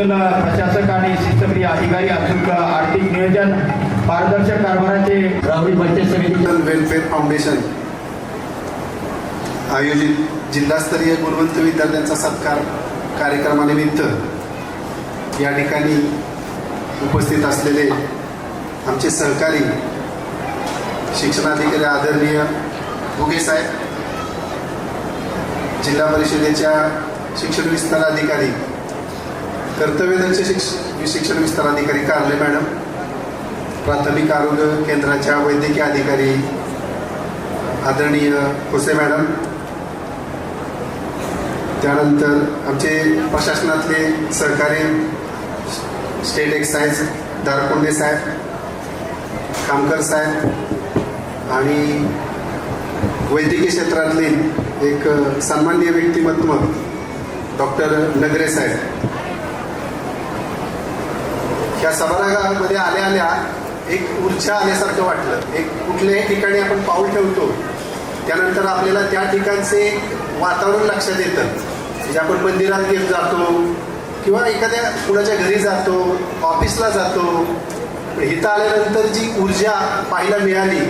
कुशल प्रशासक आणि शिस्तप्रिय अधिकारी अचूक आर्थिक नियोजन पारदर्शक कारभाराचे राहुरी पंचायत समिती वेलफेअर फाउंडेशन आयोजित जिल्हास्तरीय गुणवंत विद्यार्थ्यांचा सत्कार कार्यक्रमानिमित्त या ठिकाणी उपस्थित असलेले आमचे सहकारी शिक्षणाधिकारी आदरणीय भुगे साहेब जिल्हा परिषदेच्या शिक्षण विस्तार अधिकारी कर्तव्यदक्ष शिक्ष शिक्षण विस्तार अधिकारी कारले मॅडम. प्राथमिक आरोग्य केंद्राच्या वैद्यकीय अधिकारी आदरणीय खोसे मॅडम. त्यानंतर आमचे प्रशासनातले सहकारी स्टेट एक्साईज दारकोंडे साहेब खामकर साहेब आणि वैद्यकीय क्षेत्रातले एक सन्माननीय व्यक्तिमत्व डॉक्टर नगरे साहेब. ह्या सभागृहामध्ये आल्या आल्या एक ऊर्जा आल्यासारखं वाटलं. एक कुठल्याही ठिकाणी आपण पाऊल ठेवतो त्यानंतर आपल्याला त्या ठिकाणचे वातावरण लक्षात येतं. म्हणजे आपण मंदिरात घेत जातो किंवा एखाद्या कुणाच्या घरी जातो ऑफिसला जातो इथं आल्यानंतर जी ऊर्जा पाहायला मिळाली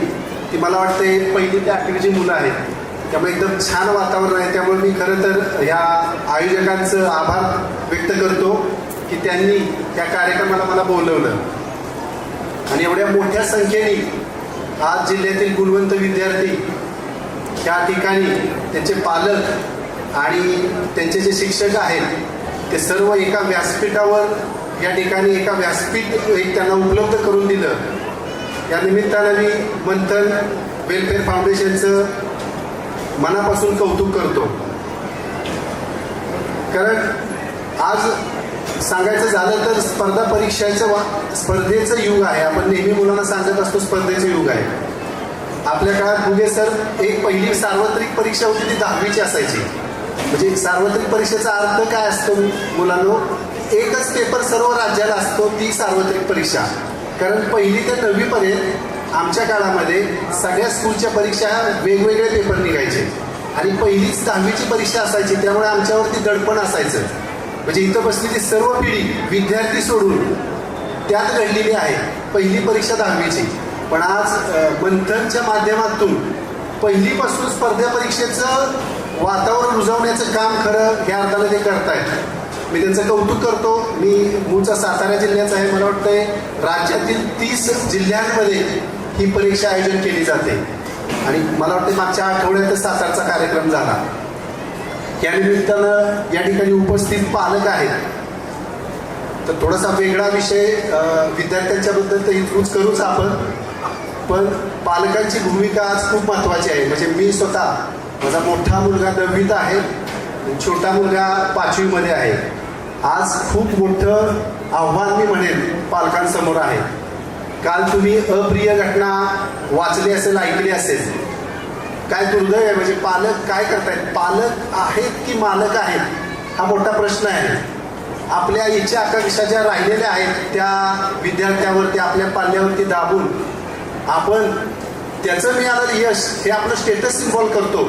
ती मला वाटते पहिली ते आठवीची मुलं आहेत त्यामुळे एकदम छान वातावरण आहे. त्यामुळे मी खरं तर ह्या आयोजकांचं आभार व्यक्त करतो. की त्यांनी त्या कार्यक्रमाला मला बोलवलं. आणि एवढ्या मोठ्या संख्येने आज जिल्ह्यातील गुणवंत विद्यार्थी त्या ठिकाणी त्यांचे पालक आणि त्यांचे जे शिक्षक आहेत ते सर्व एका व्यासपीठावर या ठिकाणी एका व्यासपीठ एक त्यांना उपलब्ध करून दिलं. या निमित्तानं मी मंथन वेलफेअर फाउंडेशनचं मनापासून कौतुक करतो. कारण आज सांगायचं झालं तर स्पर्धा परीक्षेचं वा स्पर्धेचं युग आहे. आपण नेहमी मुलांना सांगत असतो स्पर्धेचं युग आहे. आपल्या काळात बुगे सर एक पहिली सार्वत्रिक परीक्षा होती ती दहावीची असायची. म्हणजे सार्वत्रिक परीक्षेचा अर्थ काय असतो मुलांनो? एकच पेपर सर्व राज्याला असतो ती सार्वत्रिक परीक्षा. कारण पहिली ते नववीपर्यंत आमच्या काळामध्ये सगळ्या स्कूलच्या परीक्षा वेगवेगळे पेपर निघायचे. आणि पहिलीच दहावीची परीक्षा असायची त्यामुळे आमच्यावरती दडपण असायचं. म्हणजे इथं बसलेली सर्व पिढी विद्यार्थी सोडून त्यात घडलेली आहे. पहिली परीक्षा दहावीची. पण आज मंथनच्या माध्यमातून पहिलीपासून स्पर्धा परीक्षेचं वातावरण रुजवण्याचं काम खरं ह्या अर्थानं ते करतायत. मी त्यांचं कौतुक करतो. मी मूळचा सातारा जिल्ह्याचा आहे मला वाटतंय. राज्यातील तीस जिल्ह्यांमध्ये ही परीक्षा आयोजन केली जाते. आणि मला वाटतं मागच्या आठवड्यातच सातारचा कार्यक्रम झाला. या निमित्तानं या ठिकाणी उपस्थित पालक आहेत. तर थोडासा वेगळा विषय विद्यार्थ्यांच्या बद्दल तर इन्क्लूज करूच आपण. पण पालकांची भूमिका आज खूप महत्वाची आहे. म्हणजे मी स्वतः माझा मोठा मुलगा दहावीत आहे. छोटा मुलगा पाचवीमध्ये आहे. आज खूप मोठं आव्हान मी म्हणेन पालकांसमोर आहे. काल तुम्ही अप्रिय घटना वाचली असेल ऐकली असेल. काय दुर्दैव आहे? म्हणजे पालक काय करतायत? पालक आहेत की मालक आहेत? हा मोठा प्रश्न आहे. आपल्या इच्छा आकांक्षा ज्या राहिलेल्या आहेत त्या विद्यार्थ्यावरती आपल्या पाल्यावरती दाबून आपण त्याचं मिळालं यश हे आपलं स्टेटस सिम्बॉल करतो.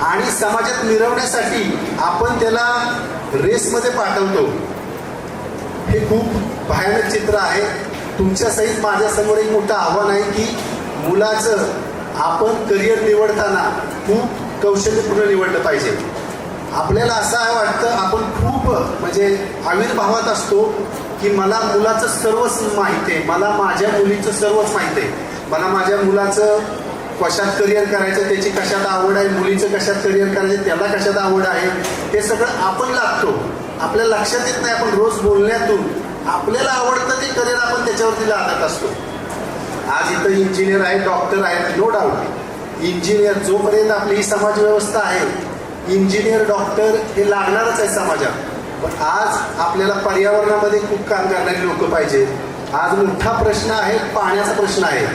आणि समाजात मिरवण्यासाठी आपण त्याला रेसमध्ये पाठवतो. हे खूप भयानक चित्र आहे. तुमच्यासहित माझ्यासमोर एक मोठं आव्हान आहे की मुलाचं आपण करिअर निवडताना खूप कौशल्यपूर्ण निवडलं पाहिजे. आपल्याला असं वाटतं आपण खूप म्हणजे आविर्भावात असतो की मला मुलाचं सर्वच माहिती आहे मला माझ्या मुलीचं सर्वच माहिती आहे. मला माझ्या मुलाचं कशात करिअर करायचं त्याची कशात आवड आहे मुलीचं कशात करिअर करायचं त्याला कशात आवड आहे हे सगळं आपण लागतो. आपल्या लक्षात येत नाही आपण रोज बोलण्यातून. आपल्याला आवडतं ते करिअर आपण त्याच्यावरती लागत असतो. आज इथं इंजिनियर आहेत डॉक्टर आहेत नो डाऊट इंजिनियर जोपर्यंत आपली ही समाज व्यवस्था आहे इंजिनियर डॉक्टर हे लागणारच आहे समाजात. पण आज आपल्याला पर्यावरणामध्ये खूप काम करणारी लोक पाहिजे. आज मोठा प्रश्न आहे पाण्याचा प्रश्न आहे.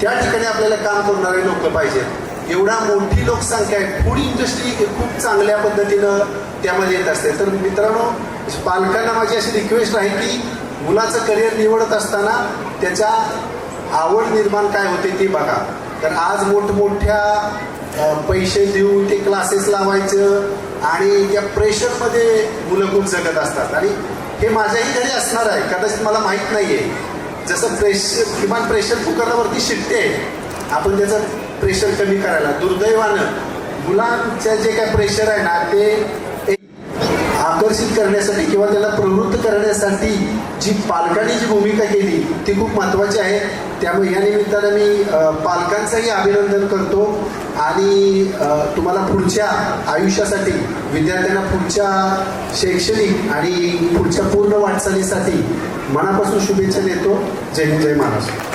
त्या ठिकाणी आपल्याला काम करणारे लोक पाहिजेत एवढा मोठी लोकसंख्या आहे फूड इंडस्ट्री खूप चांगल्या पद्धतीनं त्यामध्ये येत असते. तर मित्रांनो पालकांना माझी अशी रिक्वेस्ट आहे की मुलाचं करिअर निवडत असताना त्याच्या आवड निर्माण काय होते ती बघा. तर आज मोठमोठ्या पैसे देऊन ते क्लासेस लावायचं आणि त्या प्रेशरमध्ये मुलं खूप जगत असतात. आणि हे माझ्याही घरी असणार आहे. कदाचित मला माहीत नाही आहे जसं प्रेशर किमान प्रेशर कुकरवरती शिकते आहे आपण त्याचं प्रेशर कमी करायला. दुर्दैवानं मुलांचं जे काय प्रेशर आहे ना ते आकर्षित करण्यासाठी किंवा त्याला प्रवृत्त करण्यासाठी जी पालकांनी जी भूमिका केली ती खूप महत्त्वाची आहे. त्यामुळे या निमित्तानं मी पालकांचंही अभिनंदन करतो आणि तुम्हाला पुढच्या आयुष्यासाठी विद्यार्थ्यांना पुढच्या शैक्षणिक आणि पुढच्या पूर्ण वाटचालीसाठी मनापासून शुभेच्छा देतो. जय जय महाराष्ट्र.